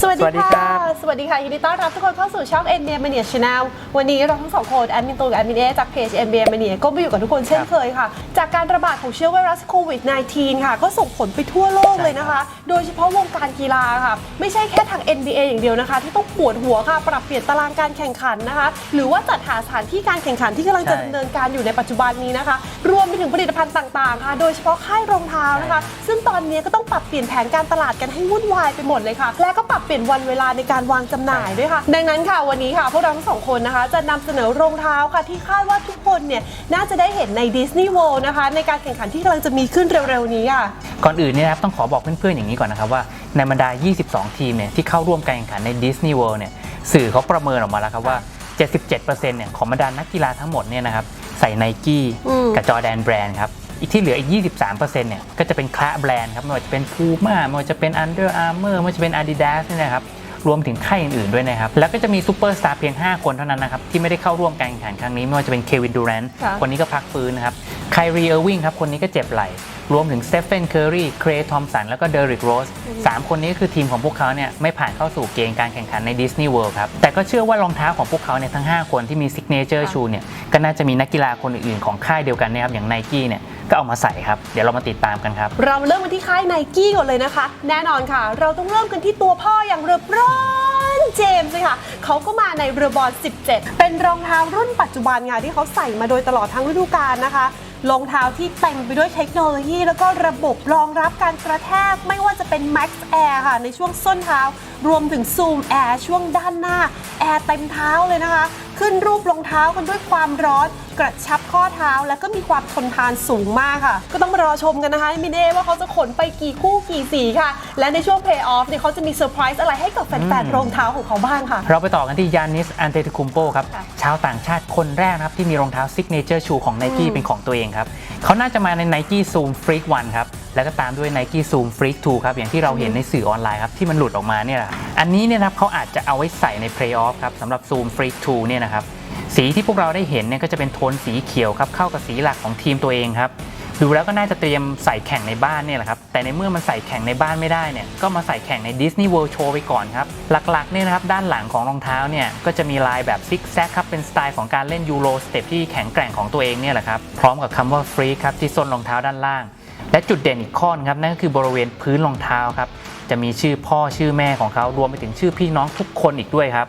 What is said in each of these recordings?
สวัสดีสวัสดีค่ะครับสวัสดีค่ะยินดีต้อนรับทุกคนเข้าสู่ช่อง NBA Mania Channel วันนี้เราทั้งสองคนแอดมินตูกับแอดมินเอจากเพจ NBA Mania ก็มาอยู่กับทุกคนเช่นเคยค่ะ จากการระบาดของเชื้อไวรัสโควิด -19 ค่ะ ก็ส่งผลไปทั่วโลกเลยนะคะ โดยเฉพาะวงการกีฬาค่ะ ไม่ใช่แค่ทาง NBA อย่างเดียวนะคะ ที่ต้องปวดหัวค่ะ ปรับเปลี่ยนตารางการแข่งขันนะคะ หรือว่าจัดหาสถานที่การแข่งขันที่กำลังจะใช่ดำเนินการอยู่ในปัจจุบันนี้นะคะ รวมไปถึงผลิตภัณฑ์ต่างๆค่ะ โดยเฉพาะค่ายรองเท้านะคะ ซึ่งตอนนี้ก็ต้องปรับเปลี่ยนแผนการตลาดกันให้วุ่นวายไปหมดเลยค่ะ และก็ปรับเปลี่ยนวันเวลาในการวางจำหน่ายด้วยค่ะ ดังนั้นค่ะวันนี้ค่ะ พวกเราทั้งสองคนนะคะ จะนำเสนอรองเท้าค่ะที่คาดว่าทุกคนเนี่ยน่าจะได้เห็นในดิสนีย์ World นะคะ ในการแข่งขันที่กำลังจะมีขึ้นเร็วๆนี้ค่ะ ก่อนอื่นเนี่ยนะครับต้องขอบอกเพื่อนๆอย่างนี้ก่อนนะครับว่าในบรรดา 22 ทีมเนี่ยที่เข้าร่วมการแข่งขันในดิสนีย์เวิลด์เนี่ยสื่อเขาประเมินออกมาแล้วครับว่า 77%เนี่ยของบรรดานักกีฬาทั้งหมดเนี่ยนะครับใส่ไนกี้อืมกับจอแดนแบรนด์ครับ อีกที่เหลืออีก 23%เนี่ยก็จะเป็นคละแบรนด์ครับไม่ว่าจะเป็น Puma ไม่ว่าจะเป็น Under Armour ไม่ว่าจะเป็น Adidas เนี่ยนะครับรวมถึงค่ายอื่นๆด้วยนะครับ แล้วก็จะมีซูเปอร์สตาร์เพียง 5 คนเท่านั้นนะครับ ที่ไม่ได้เข้าร่วมการแข่งขันครั้งนี้ ไม่ว่าจะเป็นเควินดูแรนต์ค่ะคนนี้ก็พักฟื้นนะครับไครีเออร์วิงครับ คนนี้ก็เจ็บไหล่รวมถึงสเตฟ e นเคอร์รีเครทอมสัน แล้วก็เดริกโรสสามคนนี้ก็คือทีมของพวกเขาเนี่ยไม่ผ่านเข้าสู่เกณฑ์การแข่งขันในดิสนีย์เวิลด์ครับ แต่ก็เชื่อว่ารองเท้าของพวกเขาเนี่ยทั้ง 5 คนที่มีซิกเนเจอร์ค่ะชูเนี่ย ก็น่าจะมีนักกีฬาคนอื่นๆของค่ายเดียวกันนะครับอย่างไนกี้เนี่ย ก็เอามาใส่ครับ เดี๋ยวเรามาติดตามกันครับ เรามาเริ่มกันที่ค่ายไนกี้ก่อนเลยนะคะ แน่นอนค่ะ เราต้องเริ่มกันที่ตัวพ่ออย่างเรอบรอนเจมส์เลยค่ะ เขาก็มาในเรอบอล 17 เป็นรองเท้ารุ่นปัจจุบันค่ะที่เขาใส่มาโดยตลอดทั้งฤดูกาลนะคะรองเท้าที่เต็มไปด้วยเทคโนโลยี แล้วก็ระบบรองรับการกระแทกไม่ว่าจะเป็น Max Air ค่ะ ในช่วงส้นเท้ารวมถึง Zoom Air ช่วงด้านหน้าแอร์เต็มเท้าเลยนะคะ ขึ้นรูปรองเท้ากันด้วยความร้อน กระชับข้อเท้าแล้วก็มีความทนทานสูงมากค่ะ ก็ต้องมารอชมกันนะคะมินเอว่าเขาจะขนไปกี่คู่กี่สีค่ะ และในช่วง Play Off เนี่ยเขาจะมีเซอร์ไพรส์อะไรให้กับแฟนอืมๆรองเท้าของเขาบ้างค่ะ เราไปต่อกันที่ยานิสอันเตติคุมโปครับ ค่ะ ชาวต่างชาติคนแรกนะครับ ที่มีรองเท้าซิกเนเจอร์ชูของ n i กี้อืมเป็นของตัวเองครับ เขาน่าจะมาใน Nike Zoom Freak 1 ครับ แล้วก็ตามด้วย Nike Zoom Freak 2 ครับ อย่างที่เราเห็นในสื่อออนไลน์ครับ ที่มันหลุดออกมาเนี่ยแหละอันนี้เนี่ยนะครับเขาอาจจะเอาไว้ใส่ใน Playoff ครับสำหรับ Zoom Freak 2 เนี่ยนะครับสีที่พวกเราได้เห็นเนี่ยก็จะเป็นโทนสีเขียวครับเข้ากับสีหลักของทีมตัวเองครับดูแล้วก็น่าจะเตรียมใส่แข่งในบ้านเนี่ยแหละครับ แต่ในเมื่อมันใส่แข่งในบ้านไม่ได้เนี่ย ก็มาใส่แข่งใน Disney World Show ไปก่อนครับ หลักๆเนี่ยนะครับ ด้านหลังของรองเท้าเนี่ย ก็จะมีลายแบบซิกแซกครับ เป็นสไตล์ของการเล่นยูโรสเต็ปที่แข็งแกร่งของตัวเองเนี่ยแหละครับ พร้อมกับคำว่าฟรีครับที่ส้นรองเท้าด้านล่าง และจุดเด่นอีกข้อนึงครับนั่นก็คือบริเวณพื้นรองเท้าครับ จะมีชื่อพ่อชื่อแม่ของเขารวมไปถึงชื่อพี่น้องทุกคนอีกด้วยครับ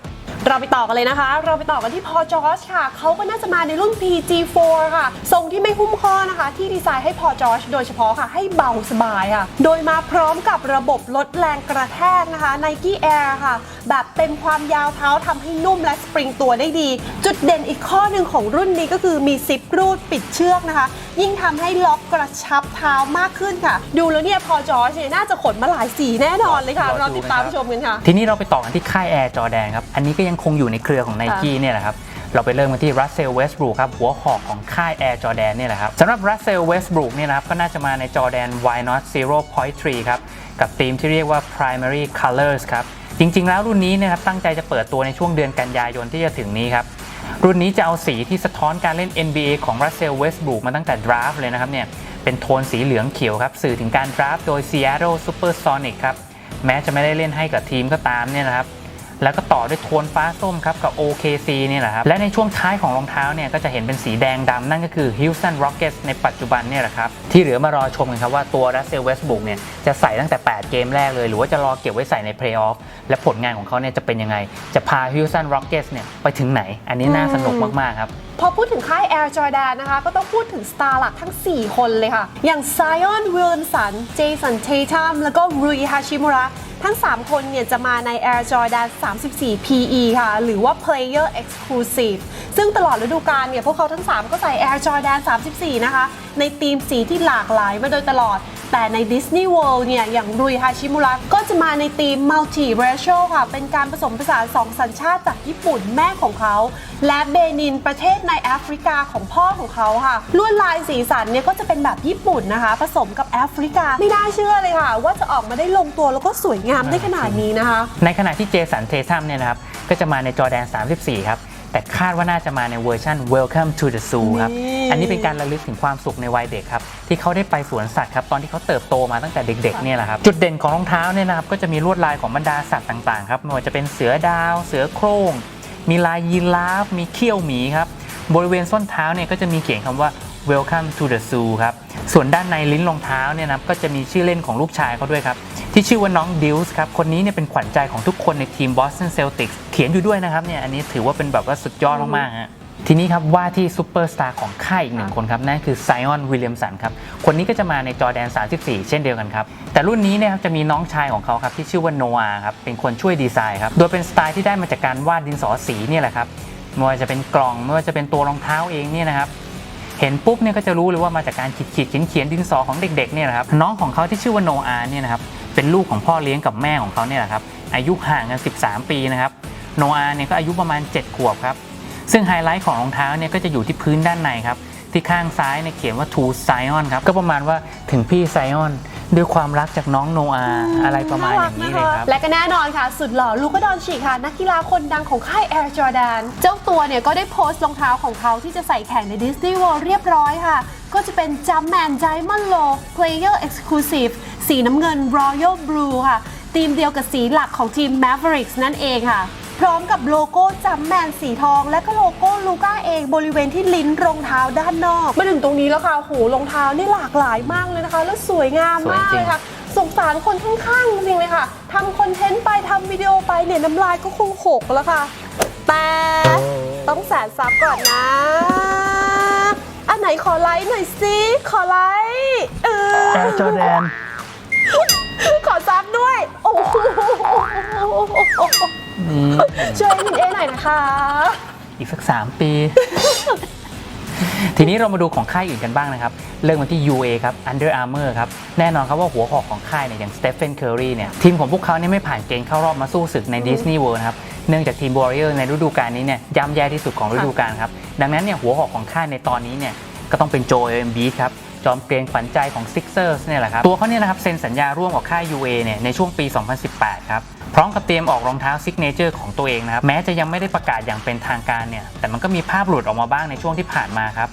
เราไปต่อกันเลยนะคะ เราไปต่อกันที่พอจอร์จค่ะ เขาก็น่าจะมาในรุ่น PG4 ค่ะ ทรงที่ไม่หุ้มข้อนะคะ ที่ดีไซน์ให้พอจอร์จโดยเฉพาะค่ะ ให้เบาสบายค่ะ โดยมาพร้อมกับระบบลดแรงกระแทกนะคะ Nike Air ค่ะ แบบเต็มความยาวเท้าทำให้นุ่มและสปริงตัวได้ดี จุดเด่นอีกข้อหนึ่งของรุ่นนี้ก็คือมีซิปรูดปิดเชือกนะคะ ยิ่งทำให้ล็อกกระชับเท้ามากขึ้นค่ะ ดูแล้วเนี่ยพอจอร์จเนี่ยน่าจะขนมาหลายสีแน่นอนเลยค่ะรอดูเราติดตามนะครับชมกันค่ะ ทีนี้เราไปต่อกันที่ค่าย Air Jordan ครับ อันนี้ก็ยังคงอยู่ในเครือของ Nike เนี่ยแหละครับเราไปเริ่มกันที่ Russell Westbrook ครับหัวหอกของค่าย Air Jordan เนี่ยแหละครับสำหรับ Russell Westbrook เนี่ยนะครับก็น่าจะมาใน Jordan Why Not 0.3 ครับ กับธีมที่เรียกว่า Primary Colors ครับ จริงๆ แล้วรุ่นนี้เนะครับตั้งใจจะเปิดตัวในช่วงเดือนกันยายนที่จะถึงนี้ครับ รุ่นนี้จะเอาสีที่สะท้อนการเล่น NBA ของ Russell Westbrook มาตั้งแต่ draft เลยนะครับเนี่ยเป็นโทนสีเหลืองเขียวครับสื่อถึงการ draft โดย Seattle Supersonics ครับแม้จะไม่ได้เล่นให้กับทีมก็ตามเนี่ยนะครับ แล้วก็ต่อด้วยโทนฟ้าส้มครับกับ OKC เนี่ยแหละครับ และในช่วงท้ายของรองเท้าเนี่ยก็จะเห็นเป็นสีแดงดำนั่นก็คือ Houston Rockets ในปัจจุบันเนี่ยแหละครับ ที่เหลือมารอชมกันครับว่าตัว Russell Westbrook เนี่ยจะใส่ตั้งแต่ 8 เกมแรกเลย หรือว่าจะรอเก็บไว้ใส่ใน Playoff และผลงานของเขาเนี่ยจะเป็นยังไง จะพา Houston Rockets เนี่ยไปถึงไหน อันนี้น่าสนุกมากๆครับพอพูดถึงค่าย Air Jordan นะคะ ก็ต้องพูดถึงสตาร์หลักทั้ง 4 คนเลยค่ะ อย่าง Zion Williamson Jason Tatum แล้วก็ Rui Hachimura ทั้ง 3 คนเนี่ยจะมาใน Air Jordan 34 PE ค่ะ หรือว่า Player Exclusive ซึ่งตลอดฤดูกาลเนี่ยพวกเขาทั้ง 3 ก็ใส่ Air Jordan 34 นะคะในธีมสีที่หลากหลายมาโดยตลอด แต่ใน Disney World เนี่ย อย่างรุยฮาชิมุระก็จะมาในธีม multi racial ค่ะ เป็นการผสมผสานสองสัญชาติจากญี่ปุ่นแม่ของเขา และเบนินประเทศในแอฟริกาของพ่อของเขาค่ะ ลวดลายสีสันเนี่ยก็จะเป็นแบบญี่ปุ่นนะคะ ผสมกับแอฟริกาไม่น่าเชื่อเลยค่ะ ว่าจะออกมาได้ลงตัวแล้วก็สวยงามได้ขนาดนี้นะคะ ในขณะที่เจสันเททัมเนี่ยนะครับก็จะมาในจอแดน 34 ครับ แต่คาดว่าน่าจะมาในเวอร์ชัน Welcome to the Zoo ครับนี่อันนี้เป็นการระลึกถึงความสุขในวัยเด็กครับ ที่เขาได้ไปสวนสัตว์ครับ ตอนที่เขาเติบโตมาตั้งแต่เด็กๆเนี่ยแหละครับ จุดเด่นของรองเท้าเนี่ยนะครับ ก็จะมีลวดลายของบรรดาสัตว์ต่างๆครับไม่ว่าจะเป็นเสือดาว เสือโคร่งมีลายยีราฟมีเขี้ยวหมีครับบริเวณส้นเท้าเนี่ยก็จะมีเขียนคำว่า Welcome to the Zoo ครับ ส่วนด้านในลิ้นรองเท้าเนี่ยนะครับก็จะมีชื่อเล่นของลูกชายเขาด้วยครับ ที่ชื่อว่าน้องดิวส์ครับ คนนี้เนี่ยเป็นขวัญใจของทุกคนในทีม Boston Celtics เขียนอยู่ด้วยนะครับเนี่ยอันนี้ถือว่าเป็นแบบว่าสุดยอดมากๆฮะทีนี้ครับว่าที่ซูเปอร์สตาร์ของค่ายอีกหนึ่งคนครับนั่นคือไซออนวิลเลียมสันครับ คนนี้ก็จะมาในจอแดน 34 เช่นเดียวกันครับ แต่รุ่นนี้เนี่ยครับจะมีน้องชายของเขาครับที่ชื่อว่าโนอาครับเป็นคนช่วยดีไซน์ครับ โดยเป็นสไตล์ที่ได้มาจากการวาดดินสอสีเนี่ยแหละครับไม่ว่าจะเป็นกล่องไม่ว่าจะเป็นตัวรองเท้าเองเนี่ยนะครับ เห็นปุ๊บเนี่ยก็จะรู้เลยว่ามาจากการขีดขีดเขียนเขียนดินสอของเด็กๆเนี่ยนะครับน้องของเขาที่ชื่อว่าโนอาเนี่ยนะครับเป็นลูกของพ่อเลี้ยงกับแม่ของเขาเนี่ยแหละครับอายุห่างกัน 13 ปีนะครับโนอาเนี่ยก็อายุประมาณ 7 ขวบครับซึ่งไฮไลท์ของรองเท้าเนี่ยก็จะอยู่ที่พื้นด้านในครับที่ข้างซ้ายเนี่ยเขียนว่า to Zion ครับก็ประมาณว่าถึงพี่ไซออน ด้วยความรักจากน้องโนอาอะไรประมาณอย่างนี้เลยครับ และก็แน่นอนค่ะ สุดหล่อลูกดอนชิค่ะ นักกีฬาคนดังของค่าย Air Jordan เจ้าตัวเนี่ยก็ได้โพสต์รองเท้าของเขาที่จะใส่แข่งใน Disney World เรียบร้อยค่ะ ก็จะเป็น Jumpman Diamond Low Player Exclusive สีน้ำเงิน Royal Blue ค่ะธีมเดียวกับสีหลักของทีม Mavericks นั่นเองค่ะ พร้อมกับโลโก้จัมแมนสีทอง และก็โลโก้ลูก้าเองบริเวณที่ลิ้นรองเท้าด้านนอก มาถึงตรงนี้แล้วค่ะโหรองเท้านี่หลากหลายมากเลยนะคะ แล้วสวยงามมากเลยค่ะสงสารคนข้างๆจริงๆเลยค่ะทำคอนเทนต์ไปทำวิดีโอไปเนี่ยน้ำลายก็คงหกแล้วค่ะ แต่ต้องแสนซับก่อนนะ อันไหนขอไลค์หน่อยสิ ขอไลค์เออแอร์จอแดน ขอซับด้วย โอ้โหนี่ ช่วยมินเอหน่อยนะคะ อีกสัก 3 ปี ทีนี้เรามาดูของค่ายอื่นกันบ้างนะครับ เริ่มกันที่ UA ครับ Under Armour ครับ แน่นอนครับว่าหัวหอกของค่ายเนี่ยอย่างสเตฟ h นเคอร์รีเนี่ยทีมของพวกเขาเนี่ยไม่ผ่านเกณฑ์เข้ารอบมาสู้ศึกใน Disney World นะครับเนื่องจากทีม Warrior ในฤดูกาลนี้เนี่ยย่ำแย่ที่สุดของฤดูกาลครับ ดังนั้นเนี่ยหัวหอกของค่ายในตอนนี้เนี่ยก็ต้องเป็นโจเอ็มบีครับจอมเกรียงขวัญใจของ Sixers เนี่ยแหละครับตัวเขาเนี่ยนะครับเซ็นสัญญาร่วมกับค่าย UA เนี่ยในช่วงปี 2018 ครับ พร้อมกับเตรียมออกรองเท้าซิกเนเจอร์ของตัวเองนะครับแม้จะยังไม่ได้ประกาศอย่างเป็นทางการเนี่ยแต่มันก็มีภาพหลุดออกมาบ้างในช่วงที่ผ่านมาครับ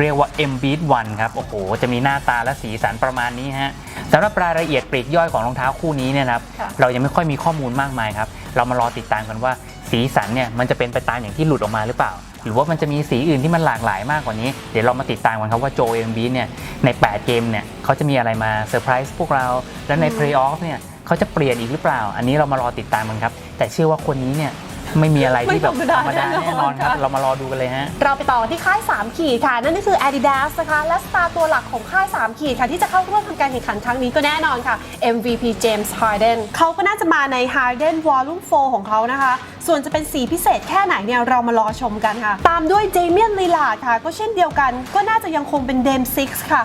เรียกว่า M Beat 1ครับ โอ้โห จะมีหน้าตาและสีสันประมาณนี้ฮะสำหรับรายละเอียดปลีกย่อยของรองเท้าคู่นี้เนี่ยนะครับค่ะเรายังไม่ค่อยมีข้อมูลมากมายครับ เรามารอติดตามกันว่าสีสันเนี่ยมันจะเป็นไปตามอย่างที่หลุดออกมาหรือเปล่า หรือว่ามันจะมีสีอื่นที่มันหลากหลายมากกว่านี้ เดี๋ยวเรามาติดตามกันครับว่าโจเอ็มบีเนี่ยใน 8 เกมเนี่ยเขาจะมีอะไรมาเซอร์ไพรส์พวกเรา และในเพลย์ออฟเนี่ย เขาจะเปลี่ยนอีกหรือเปล่า อันนี้เรามารอติดตามกันครับ แต่เชื่อว่าคนนี้เนี่ย ไม่มีอะไรที่แบบไม่ธธรรรรมมดาดาแน่นอนครับแน่นอนค่ะเรามารอดูกันเลยฮะ เราไปต่อที่ค่าย 3 ขีดค่ะ นั่นก็คือ Adidas นะคะ และสตาร์ตัวหลักของค่าย 3 ขีดค่ะ ที่จะเข้าร่วมทำการแข่งขันครั้งนี้ก็แน่นอนค่ะ MVP James Harden เขาก็น่าจะมาใน Harden Volume 4 ของเขานะคะ ส่วนจะเป็นสีพิเศษแค่ไหนเนี่ยเรามารอชมกันค่ะ ตามด้วย Damian Lillard ค่ะ ก็เช่นเดียวกัน ก็น่าจะยังคงเป็น Dame 6ค่ะ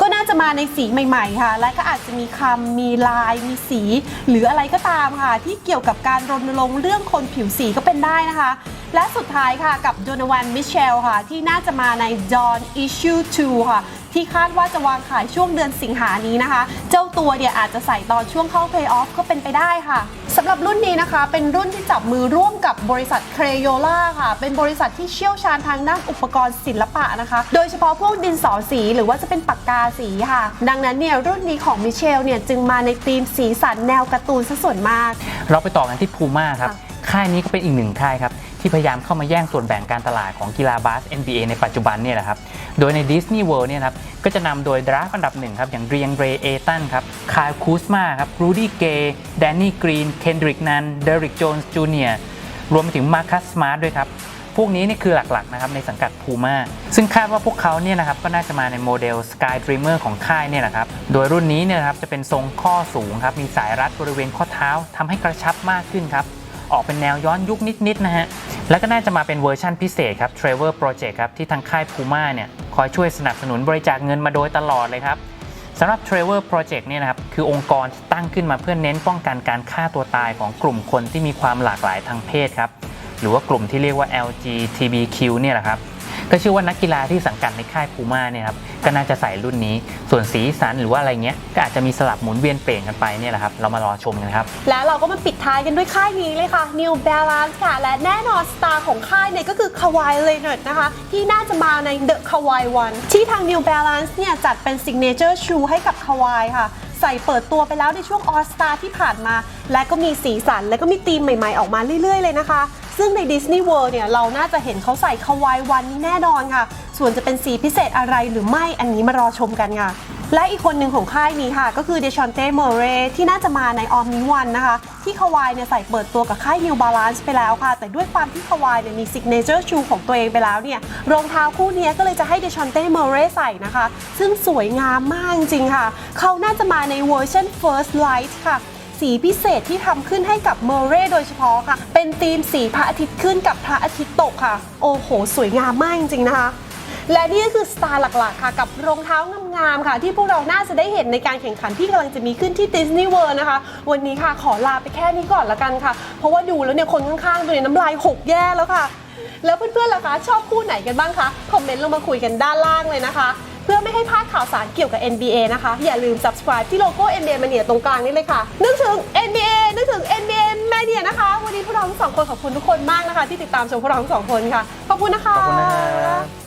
ก็น่าจะมาในสีใหม่ ๆ ค่ะ และก็อาจจะมีคำมีลายมีสี หรืออะไรก็ตามค่ะที่เกี่ยวกับการรณรงค์เรื่องคนผิวสีก็เป็นได้นะคะ และสุดท้ายค่ะกับโดนวันมิเชลค่ะ ที่น่าจะมาใน Dawn Issue 2 ค่ะ ที่คาดว่าจะวางขายช่วงเดือนสิงหานี้นะคะ เจ้าตัวเนี่ยอาจจะใส่ตอนช่วงเข้า Play Off ก็เป็นไปได้ค่ะสำหรับรุ่นนี้นะคะ เป็นรุ่นที่จับมือร่วมกับบริษัทเครโยล่าค่ะ เป็นบริษัทที่เชี่ยวชาญทางด้านอุปกรณ์ศิลปะนะคะ โดยเฉพาะพวกดินสอสีหรือว่าจะเป็นปากกาสีค่ะ ดังนั้นเนี่ยรุ่นนี้ของมิเชลเนี่ยจึงมาในธีมสีสันแนวการ์ตูนซะส่วนมาก เราไปต่อกันที่พูม่าครับ ค่ายนี้ก็เป็นอีกหนึ่งค่ายครับที่พยายามเข้ามาแย่งส่วนแบ่งการตลาดของกีฬาบาส NBA ในปัจจุบันเนี่ยแหละครับ โดยใน Disney World เนี่ยครับก็จะนำโดยดราฟอันดับหนึ่งครับอย่างเรียงเรย์เอตันครับคายคูสมาครับรูดี้เกย์แดนนี่กรีนเคนดริกนันเดริกโจนส์จูเนียร์รวมไปถึงมาคัสสมาร์ทด้วยครับพวกนี้นี่คือหลักๆนะครับในสังกัด Puma ซึ่งคาดว่าพวกเขาเนี่ยนะครับก็น่าจะมาในโมเดล Sky Dreamer ของค่ายเนี่ยแหละครับ โดยรุ่นนี้เนี่ยนะครับจะเป็นทรงข้อสูงครับมีสายรัดบริเวณข้อเท้าทำให้กระชับมากขึ้นครับ ออกเป็นแนวย้อนยุคนิดๆนะฮะ แล้วก็น่าจะมาเป็นเวอร์ชั่นพิเศษครับ Travel Project ครับ ที่ทางค่าย Puma เนี่ยคอยช่วยสนับสนุนบริจาคเงินมาโดยตลอดเลยครับสำหรับ Travel Project เนี่ยนะครับคือองค์กรที่ตั้งขึ้นมาเพื่อเน้นป้องกันการฆ่าตัวตายของกลุ่มคนที่มีความหลากหลายทางเพศครับหรือว่ากลุ่มที่เรียกว่า LGBTQ เนี่ยแหละครับ ก็เชื่อว่านักกีฬาที่สังกัดในค่ายพูม่าเนี่ยครับก็น่าจะใส่รุ่นนี้ ส่วนสีสันหรือว่าอะไรเงี้ยก็อาจจะมีสลับหมุนเวียนเปลี่ยนกันไปเนี่ยแหละครับเรามารอชมกันครับ และเราก็มาปิดท้ายกันด้วยค่ายนี้เลยค่ะ New Balance ค่ะ และแน่นอนสตาร์ของค่ายเนี่ยก็คือ Kawhi Leonard นะคะ ที่น่าจะมาใน The Kawhi One ที่ทาง New Balance เนี่ยจัดเป็น Signature Shoe ให้กับ Kawhi ค่ะใส่เปิดตัวไปแล้วในช่วง All Star ที่ผ่านมา และก็มีสีสันและก็มีธีมใหม่ๆ ออกมาเรื่อยๆ เลยนะคะ ซึ่งใน Disney World เนี่ยเราน่าจะเห็นเขาใส่ Kawhi One นี้แน่นอนค่ะ ส่วนจะเป็นสีพิเศษอะไรหรือไม่อันนี้มารอชมกันค่ะ และอีกคนหนึ่งของค่ายนี้ค่ะ ก็คือเดชอนเต้เมเรที่น่าจะมาในออมนิวันนะคะ ที่คาวายเนี่ยใส่เปิดตัวกับค่าย New Balance ไปแล้วค่ะ แต่ด้วยความที่คาวายเนี่ยมี Signature Shoe ของตัวเองไปแล้วเนี่ยรองเท้าคู่นี้ก็เลยจะให้เดชอนเต้เมเรใส่นะคะ ซึ่งสวยงามมากจริงค่ะ เขาน่าจะมาในเวอร์ชัน First Light ค่ะ สีพิเศษที่ทำขึ้นให้กับเมเร่โดยเฉพาะค่ะ เป็นธีมสีพระอาทิตย์ขึ้นกับพระอาทิตย์ตกค่ะ โอ้โห สวยงามมากจริงๆนะคะ และนี่ก็คือสไตล์หลักๆ ค่ะ กับรองเท้างามๆค่ะ ที่พวกเราน่าจะได้เห็นในการแข่งขันที่กำลังจะมีขึ้นที่ดิสนีย์เวิลด์นะคะ วันนี้ค่ะขอลาไปแค่นี้ก่อนละกันค่ะ เพราะว่าดูแล้วเนี่ยคนข้างๆตัวเนี่ยน้ำลายหกแย่แล้วค่ะ แล้วเพื่อนๆล่ะคะ ชอบคู่ไหนกันบ้างคะคอมเมนต์ลงมาคุยกันด้านล่างเลยนะคะ พื่อไม่ให้พลาดข่าวสารเกี่ยวกับ NBA นะคะ อย่าลืม subscribe ที่โลโก้ NBA Mania ตรงกลางนี้เลยค่ะ นึกถึง NBA นึกถึง NBA Mania นะคะ วันนี้พวกเราทั้งสองคนขอบคุณทุกคนมากนะคะ ที่ติดตามชมพวกเราทั้งสองคนค่ะ ขอบคุณนะคะ ขอบคุณนะ